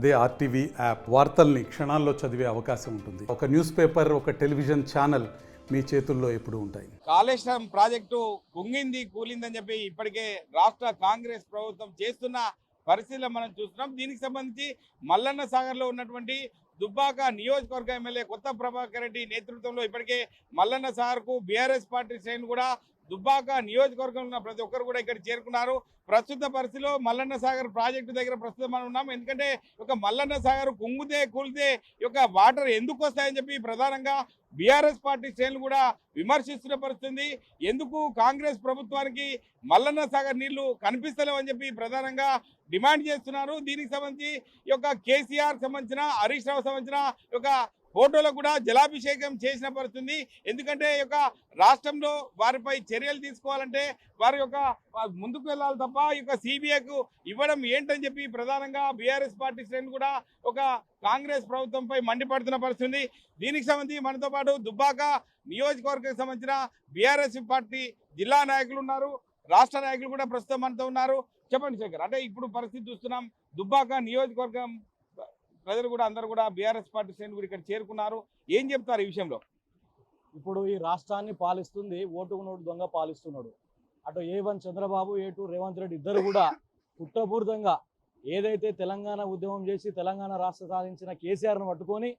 అదే RTV app వార్తల్ని క్షణాల్లో చదివే అవకాశం ఉంటుంది. ఒక న్యూస్ పేపర్ ఒక టెలివిజన్ ఛానల్ మీ చేతుల్లో ఎప్పుడు ఉంటాయి. కాళేశ్వరం ప్రాజెక్టు కుంగింది కూలిందని చెప్పి ఇప్పటికే రాష్ట్ర కాంగ్రెస్ ప్రభుత్వం చేస్తున్న పరిస్థితులు మనం చూస్తున్నాం. దీనికి సంబంధించి మల్లన్న సాగర్లో ఉన్నటువంటి దుబ్బాక నియోజకవర్గ ఎమ్మెల్యే కొత్త ప్రభాకర్ రెడ్డి నేతృత్వంలో ఇప్పటికే మల్లన్న సాగర్కు బీఆర్ఎస్ పార్టీ శ్రేణులు కూడా దుబ్బాక నియోజకవర్గంలో ఉన్న ప్రతి ఒక్కరు కూడా ఇక్కడ చేరుకున్నారు. ప్రస్తుత పరిస్థితిలో మల్లన్న సాగర్ ప్రాజెక్టు దగ్గర ప్రస్తుతం మనం ఉన్నాం. ఎందుకంటే ఒక మల్లన్న సాగర్ కుంగుతే కూలితే ఈ యొక్క వాటర్ ఎందుకు వస్తాయని చెప్పి ప్రధానంగా బీఆర్ఎస్ పార్టీ శ్రేణులు కూడా విమర్శిస్తున్న పరిస్థితుంది ఎందుకు కాంగ్రెస్ ప్రభుత్వానికి మల్లన్న సాగర్ నీళ్ళు కనిపిస్తలేవని చెప్పి ప్రధానంగా డిమాండ్ చేస్తున్నారు. దీనికి సంబంధించి ఈ యొక్క కేసీఆర్ సంబంధించిన హరీష్ రావు సంబంధించిన ఈ యొక్క ఫోటోలో కూడా జలాభిషేకం చేసిన పడుతుంది ఎందుకంటే ఈ యొక్క రాష్ట్రంలో వారిపై చర్యలు తీసుకోవాలంటే వారి యొక్క ముందుకు వెళ్ళాలి తప్ప ఈ యొక్క సిబిఐకు ఇవ్వడం ఏంటని చెప్పి ప్రధానంగా బీఆర్ఎస్ పార్టీ శ్రేణులు కూడా ఒక కాంగ్రెస్ ప్రభుత్వంపై మండిపడుతున్న పరిస్థితుంది. దీనికి సంబంధించి మనతో పాటు దుబ్బాక నియోజకవర్గానికి సంబంధించిన బీఆర్ఎస్ పార్టీ జిల్లా నాయకులు ఉన్నారు. రాష్ట్ర నాయకులు కూడా ప్రస్తుతం మనతో ఉన్నారు. చెప్పండి శేఖర్ అంటే ఇప్పుడు పరిస్థితి చూస్తున్నాం. దుబ్బాక నియోజకవర్గం ప్రజలు కూడా అందరూ కూడా బీఆర్ఎస్ పార్టీ శ్రేణులు కూడా ఇక్కడ చేరుకున్నారు. ఏం చెప్తారు ఈ విషయంలో? ఇప్పుడు ఈ రాష్ట్రాన్ని పాలిస్తుంది ఓటుకు నోటు దొంగ పాలిస్తున్నాడు. అటు A one Chandrababu A two Revanth Reddy ఇద్దరు కూడా కుట్రపూరితంగా ఏదైతే తెలంగాణ ఉద్యమం చేసి తెలంగాణ రాష్ట్ర సాధించిన కేసీఆర్ను పట్టుకొని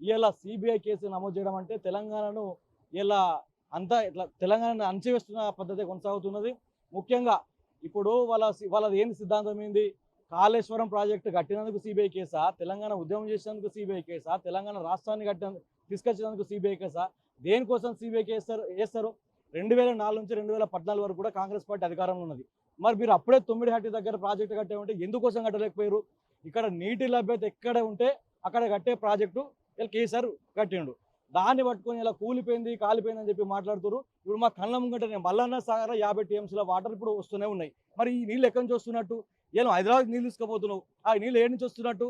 ఇలా సిబిఐ కేసు నమోదు చేయడం అంటే తెలంగాణను ఇలా అంతా ఇట్లా తెలంగాణను అణచివేస్తున్న పద్ధతి కొనసాగుతున్నది. ముఖ్యంగా ఇప్పుడు వాళ్ళ వాళ్ళది ఏంది సిద్ధాంతం ఏంది? కాళేశ్వరం ప్రాజెక్టు కట్టినందుకు సిబిఐ కేసా? తెలంగాణ ఉద్యమం చేసినందుకు సిబిఐ కేసా? తెలంగాణ రాష్ట్రాన్ని కట్టిన తీసుకొచ్చినందుకు సిబిఐ కేసా? దేనికోసం సిబిఐ వేస్తారు వేస్తారు రెండు వేల నాలుగు నుంచి రెండు వేల పద్నాలుగు వరకు కూడా కాంగ్రెస్ పార్టీ అధికారంలో ఉన్నది. మరి మీరు అప్పుడే తొమ్మిది హట్టి దగ్గర ప్రాజెక్టు కట్టే ఉంటే ఎందుకోసం కట్టలేకపోయారు? ఇక్కడ నీటి లభ్యత ఎక్కడ ఉంటే అక్కడ కట్టే ప్రాజెక్టు వీళ్ళు కేసీఆర్ కట్టిండు. దాన్ని పట్టుకొని ఇలా కూలిపోయింది కాలిపోయింది అని చెప్పి మాట్లాడుతారు ఇప్పుడు మా కళ్ళ ముంగట నేను మల్లన్న సాగర యాభై టీఎంసీల వాటర్ ఇప్పుడు వస్తూనే ఉన్నాయి. మరి ఈ నీళ్ళు ఎక్కడి నుంచి వస్తున్నట్టు? ఏమో హైదరాబాద్ నీళ్ళు తీసుకుపోతున్నావు? ఆ నీళ్ళు ఏడు నుంచి వస్తున్నట్టు?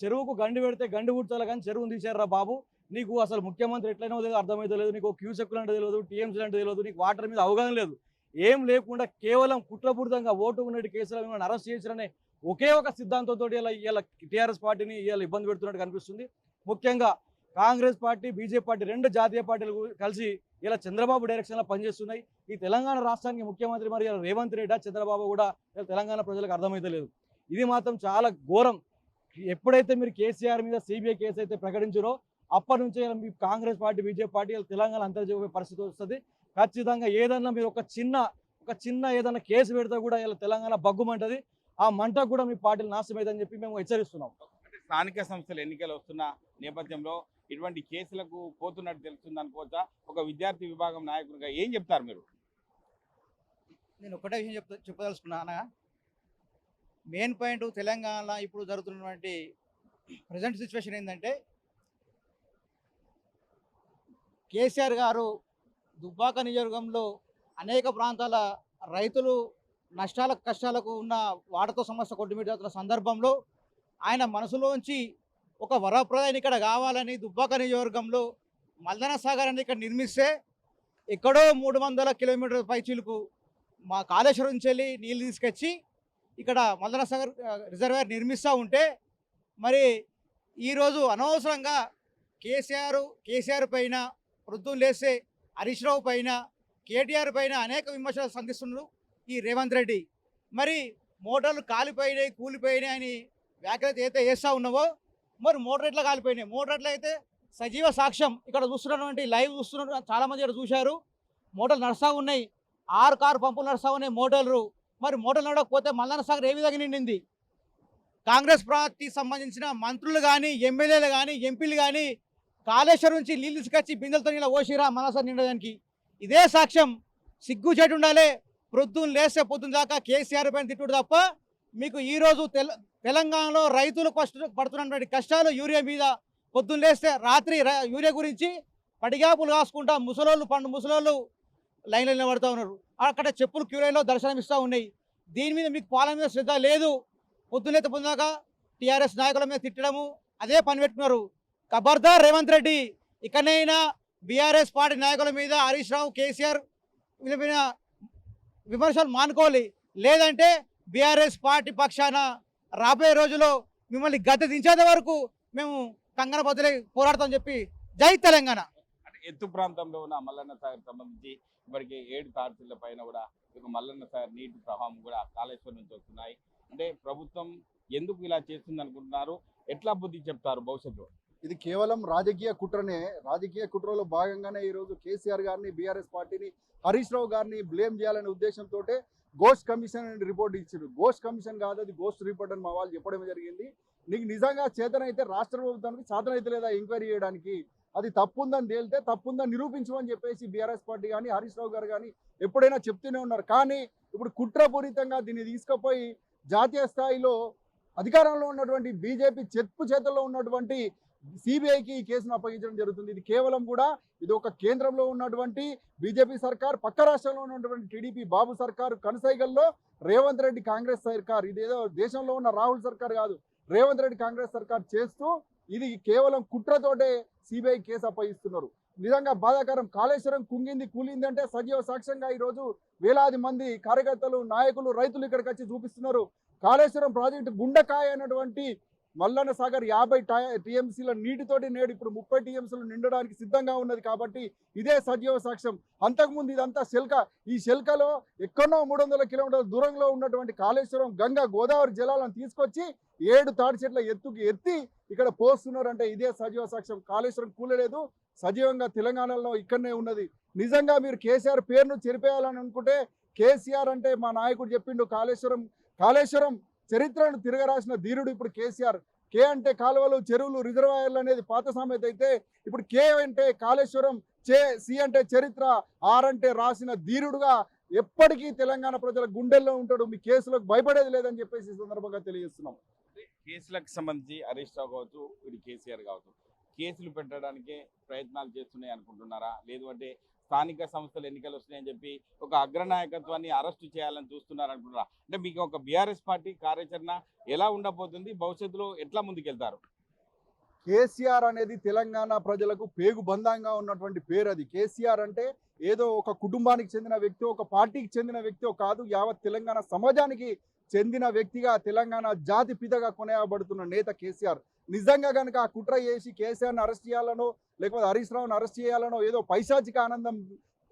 చెరువుకు గండి పెడితే గండి పుట్టాలి కానీ చెరువును తీసారా బాబు? నీకు అసలు ముఖ్యమంత్రి ఎట్లయినా తెలియదు అర్థమైతే లేదు. నీకు క్యూసెక్కులు అంటే తెలియదు టీఎంసీ అంటే తెలియదు నీకు వాటర్ మీద అవగాహన లేదు. ఏం లేకుండా కేవలం కుట్రపూరితంగా ఓటు ఉన్నట్టు కేసులో మిమ్మల్ని అరెస్ట్ చేసిరనే ఒకే ఒక సిద్ధాంతంతో ఇలా ఇలా టీఆర్ఎస్ పార్టీని ఇలా ఇబ్బంది పెడుతున్నట్టు కనిపిస్తుంది. ముఖ్యంగా కాంగ్రెస్ పార్టీ బీజేపీ పార్టీ రెండు జాతీయ పార్టీలు కలిసి ఇలా చంద్రబాబు డైరెక్షన్లో పనిచేస్తున్నాయి. ఈ తెలంగాణ రాష్ట్రానికి ముఖ్యమంత్రి మరి ఇలా రేవంత్ రెడ్డి చంద్రబాబు కూడా ఇలా తెలంగాణ ప్రజలకు అర్థమైతలేదు ఇది మాత్రం చాలా ఘోరం. ఎప్పుడైతే మీరు కేసీఆర్ మీద సిబిఐ కేసు అయితే ప్రకటించారో అప్పటి నుంచే మీ Congress party BJP party Telangana అంతర్జాతీయ పరిస్థితి వస్తుంది. ఖచ్చితంగా ఏదన్నా మీరు ఒక చిన్న ఒక చిన్న ఏదైనా కేసు పెడితే కూడా ఇలా తెలంగాణ బగ్గుమంటది. ఆ మంట కూడా మీ పార్టీలు నాశనమైందని చెప్పి మేము హెచ్చరిస్తున్నాం. స్థానిక సంస్థల ఎన్నికలు వస్తున్న నేపథ్యంలో ఇటువంటి కేసులకు పోతున్నట్టు తెలుస్తుంది అనుకోవచ్చా? ఒక విద్యార్థి విభాగం నాయకుడిగా ఏం చెప్తారు మీరు? నేను ఒకటే విషయం చెప్తా చెప్పదలుచుకున్నానా మెయిన్ పాయింట్ తెలంగాణలో ఇప్పుడు జరుగుతున్నటువంటి ప్రజెంట్ సిచ్యువేషన్ ఏంటంటే కేసీఆర్ గారు దుబ్బాక నియోజకవర్గంలో అనేక ప్రాంతాల రైతులు నష్టాలకు కష్టాలకు ఉన్న వాటతో సమస్య కొట్టుమిడుతున్న సందర్భంలో ఆయన మనసులోంచి ఒక వరప్రదాయం ఇక్కడ కావాలని దుబ్బాక నియోజకవర్గంలో మల్దన సాగర్ అని ఇక్కడ నిర్మిస్తే ఎక్కడో మూడు వందల కిలోమీటర్ పైచీలకు మా కాళేశ్వరం నుంచి వెళ్ళి నీళ్ళు తీసుకొచ్చి ఇక్కడ మల్దన సాగర్ రిజర్వేర్ నిర్మిస్తూ ఉంటే మరి ఈరోజు అనవసరంగా కేసీఆర్ కేసీఆర్ పైన వృద్ధులు లేస్తే హరీష్ రావు పైన కేటీఆర్ పైన అనేక విమర్శలు సంధిస్తున్నారు ఈ రేవంత్ రెడ్డి. మరి మోటార్లు కాలిపోయినాయి కూలిపోయినాయి అని వ్యాఖ్యలు అయితే వేస్తూ ఉన్నావో మరి మోటార్ కాలిపోయినాయి. మోటార్ ఎట్లా అయితే సజీవ సాక్ష్యం. ఇక్కడ చూస్తున్నటువంటి లైవ్ చూస్తున్న చాలా మంది ఇక్కడ చూశారు. మోటార్లు నడుస్తూ ఉన్నాయి. ఆరు కారు పంపులు నడుస్తూ ఉన్నాయి మోటార్లు. మరి మోటార్లు నడకపోతే మల్లన్న సాగర్ ఏ విధంగా నిండింది? కాంగ్రెస్ పార్టీకి సంబంధించిన మంత్రులు కానీ ఎమ్మెల్యేలు కానీ ఎంపీలు కానీ కాళేశ్వరం నుంచి నీళ్ళు తీసుకొచ్చి బిందెలతో నీళ్ళ ఓసిరా మనసారి నిండడానికి? ఇదే సాక్ష్యం. సిగ్గు చెట్టు ఉండాలి. ప్రొద్దున లేస్తే పొద్దున దాకా కేసీఆర్ పైన తిట్టుడు తప్ప మీకు ఈరోజు తెల తెలంగాణలో రైతులు కష్ట పడుతున్నటువంటి కష్టాలు యూరియా మీద పొద్దున్న లేస్తే రాత్రి యూరియా గురించి పడిగాపులు కాసుకుంటా ముసలోళ్ళు పండు ముసలోళ్ళు లైన్లో నిలబడుతూ ఉన్నారు. అక్కడ చెప్పులు క్యూరైలో దర్శనమిస్తూ ఉన్నాయి. దీని మీద మీకు పాలన మీద శ్రద్ధ లేదు. పొద్దున్నైతే పొందాక టీఆర్ఎస్ నాయకుల మీద తిట్టడము అదే పని పెట్టుకున్నారు. ఖబర్దార్ రేవంత్ రెడ్డి ఇకనైనా బీఆర్ఎస్ పార్టీ నాయకుల మీద హరీష్ రావు కేసీఆర్ విమర్శలు మానుకోవాలి. లేదంటే బీఆర్ఎస్ పార్టీ పక్షాన రాబోయే రోజుల్లో మిమ్మల్ని గద్దె దించేంత వరకు మేము కంగన బదులై పోరాడతామని చెప్పి జై తెలంగాణ. అంటే ఎత్తు ప్రాంతంలో ఉన్న మల్లన్న సాగర్ సంబంధించి ఇప్పటికే ఏడు తార్చిల పైన కూడా ఒక మల్లన్న సాగర్ నీటి ప్రవాహం కూడా కాళేశ్వరం నుంచి వస్తున్నాయి. అంటే ప్రభుత్వం ఎందుకు ఇలా చేస్తుంది అనుకుంటున్నారు? ఎట్లా బుద్ధి చెప్తారు భవిష్యత్తులో? ఇది కేవలం రాజకీయ కుట్రనే. రాజకీయ కుట్రలో భాగంగానే ఈరోజు కేసీఆర్ గారిని బీఆర్ఎస్ పార్టీని హరీష్ రావు గారిని బ్లేమ్ చేయాలనే ఉద్దేశంతో గోస్ట్ కమిషన్ అని రిపోర్ట్ ఇచ్చారు. గోస్ట్ కమిషన్ కాదు అది గోస్ట్ రిపోర్ట్ అని మా వాళ్ళు చెప్పడం జరిగింది. నీకు నిజంగా చేతనైతే రాష్ట్ర ప్రభుత్వానికి చేతనైతే లేదా ఎంక్వైరీ చేయడానికి? అది తప్పుందని తేలితే తప్పుందని నిరూపించమని చెప్పేసి బీఆర్ఎస్ పార్టీ కానీ హరీష్ రావు గారు కానీ ఎప్పుడైనా చెప్తూనే ఉన్నారు. కానీ ఇప్పుడు కుట్రపూరితంగా దీన్ని తీసుకుపోయి జాతీయ స్థాయిలో అధికారంలో ఉన్నటువంటి బీజేపీ చెప్పు చేతుల్లో ఉన్నటువంటి సిబిఐకి ఈ కేసును అప్పగించడం జరుగుతుంది. ఇది కేవలం కూడా ఇది ఒక కేంద్రంలో ఉన్నటువంటి బీజేపీ సర్కార్ పక్క రాష్ట్రంలో ఉన్నటువంటి టీడీపీ బాబు సర్కారు కనసైగల్లో రేవంత్ రెడ్డి కాంగ్రెస్ సర్కార్ ఇదేదో దేశంలో ఉన్న రాహుల్ సర్కార్ కాదు. రేవంత్ రెడ్డి కాంగ్రెస్ సర్కార్ చేస్తూ ఇది కేవలం కుట్రతోటే సిబిఐ కేసు అప్పగిస్తున్నారు. నిజంగా బాధాకరం. కాళేశ్వరం కుంగింది కూలింది అంటే సజీవ సాక్ష్యంగా ఈరోజు వేలాది మంది కార్యకర్తలు నాయకులు రైతులు ఇక్కడికి వచ్చి చూపిస్తున్నారు. కాళేశ్వరం ప్రాజెక్టు గుండెకాయ అన్నటువంటి మల్లన్న సాగర్ యాభై టీఎంసీల నీటితోటి నేడు ఇప్పుడు ముప్పై టీఎంసీలు నిండడానికి సిద్ధంగా ఉన్నది కాబట్టి ఇదే సజీవ సాక్ష్యం. అంతకుముందు ఇదంతా శిల్క ఈ శిల్కలో ఎక్కడో మూడు వందల కిలోమీటర్ల దూరంలో ఉన్నటువంటి కాళేశ్వరం గంగా గోదావరి జలాలను తీసుకొచ్చి ఏడు తాడి చెట్ల ఎత్తుకి ఎత్తి ఇక్కడ పోస్తున్నారంటే ఇదే సజీవ సాక్ష్యం. కాళేశ్వరం కూలలేదు సజీవంగా తెలంగాణలో ఇక్కడనే ఉన్నది. నిజంగా మీరు కేసీఆర్ పేరును చెరిపేయాలని అనుకుంటే కేసీఆర్ అంటే మా నాయకుడు చెప్పిండు కాళేశ్వరం కాళేశ్వరం చరిత్రను తిరగరాసిన ధీరుడు ఇప్పుడు కేసీఆర్. కే అంటే కాలువలు చెరువులు రిజర్వాయర్లు అనేది పాత సామెత అయితే ఇప్పుడు కే అంటే కాళేశ్వరం చే సి అంటే చరిత్ర ఆర్ అంటే రాసిన ధీరుడుగా ఎప్పటికీ తెలంగాణ ప్రజల గుండెల్లో ఉంటాడు. మీ కేసులకు భయపడేది లేదని చెప్పేసి సందర్భంగా తెలియజేస్తున్నాం. కేసులకు సంబంధించి హరీష్ రావు కావచ్చు ఇది కేసీఆర్ కావచ్చు కేసులు పెట్టడానికే ప్రయత్నాలు చేస్తున్నాయి అనుకుంటున్నారా? లేదు అంటే స్థానిక సంస్థలు ఎన్నికలు వస్తున్నాయని చెప్పి ఒక అగ్రనాయకత్వాన్ని అరెస్టు చేయాలని చూస్తున్నారు అంటే మీకు ఒక బీఆర్ఎస్ పార్టీ కార్యాచరణ ఎలా ఉండబోతుంది? భవిష్యత్తులో ఎట్లా ముందుకెళ్తారు? కేసీఆర్ అనేది తెలంగాణ ప్రజలకు పేగు బంధంగా ఉన్నటువంటి పేరు అది. కేసీఆర్ అంటే ఏదో ఒక కుటుంబానికి చెందిన వ్యక్తి ఒక పార్టీకి చెందిన వ్యక్తి కాదు యావత్ తెలంగాణ సమాజానికి చెందిన వ్యక్తిగా తెలంగాణ జాతి పితగా కొనేయబడుతున్న నేత కేసీఆర్. నిజంగా కనుక ఆ కుట్ర చేసి కేసీఆర్ని అరెస్ట్ చేయాలనో లేకపోతే హరీష్ రావును అరెస్ట్ చేయాలనో ఏదో పైశాచిక ఆనందం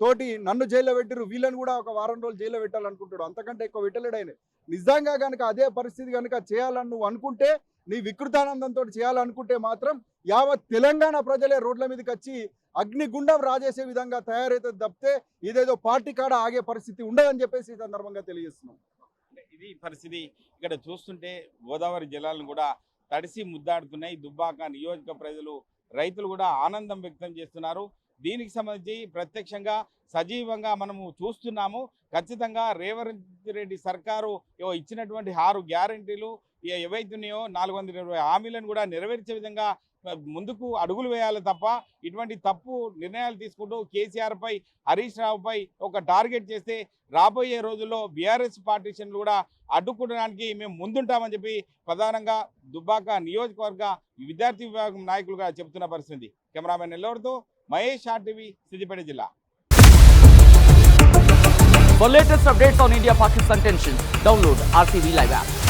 తోటి నన్ను జైల్లో పెట్టిరు వీళ్ళని కూడా ఒక వారం రోజులు జైల్లో పెట్టాలనుకుంటాడు అంతకంటే ఎక్కువ పెట్టలేడు ఆయన నిజంగా కనుక అదే పరిస్థితి కనుక చేయాలని నువ్వు అనుకుంటే నీ వికృతానందంతో చేయాలనుకుంటే మాత్రం యావత్ తెలంగాణ ప్రజలే రోడ్ల మీదకి వచ్చి అగ్నిగుండం రాజేసే విధంగా తయారైతే తప్పితే ఇదేదో పార్టీ కాడ ఆగే పరిస్థితి ఉండదని చెప్పేసి ఈ సందర్భంగా తెలియజేస్తున్నాం. ఇది పరిస్థితి. ఇక్కడ చూస్తుంటే గోదావరి జిల్లాలను కూడా తడిసి ముద్దాడుతున్నాయి. దుబ్బాక నియోజక ప్రజలు రైతులు కూడా ఆనందం వ్యక్తం చేస్తున్నారు. దీనికి సంబంధించి ప్రత్యక్షంగా సజీవంగా మనము చూస్తున్నాము. ఖచ్చితంగా రేవంత్ రెడ్డి సర్కారు ఇచ్చినటువంటి ఆరు గ్యారంటీలు ఏవైతున్నాయో నాలుగు వందల ఇరవై హామీలను కూడా నెరవేర్చే విధంగా ముందుకు అడుగులు వేయాలి తప్ప ఇటువంటి తప్పు నిర్ణయాలు తీసుకుంటూ కేసీఆర్ పై హరీష్ రావుపై ఒక టార్గెట్ చేస్తే రాబోయే రోజుల్లో బీఆర్ఎస్ పార్టీషన్లు కూడా అడ్డుకోవడానికి మేము ముందుంటామని చెప్పి ప్రధానంగా దుబ్బాక నియోజకవర్గ విద్యార్థి విభాగం నాయకులుగా చెబుతున్న పరిస్థితి కెమెరామెన్ ఎల్లవరితో మహేష్ ఆర్టీవీ సిద్దిపేట జిల్లా For latest updates on India Pakistan tensions, download RTV Live app.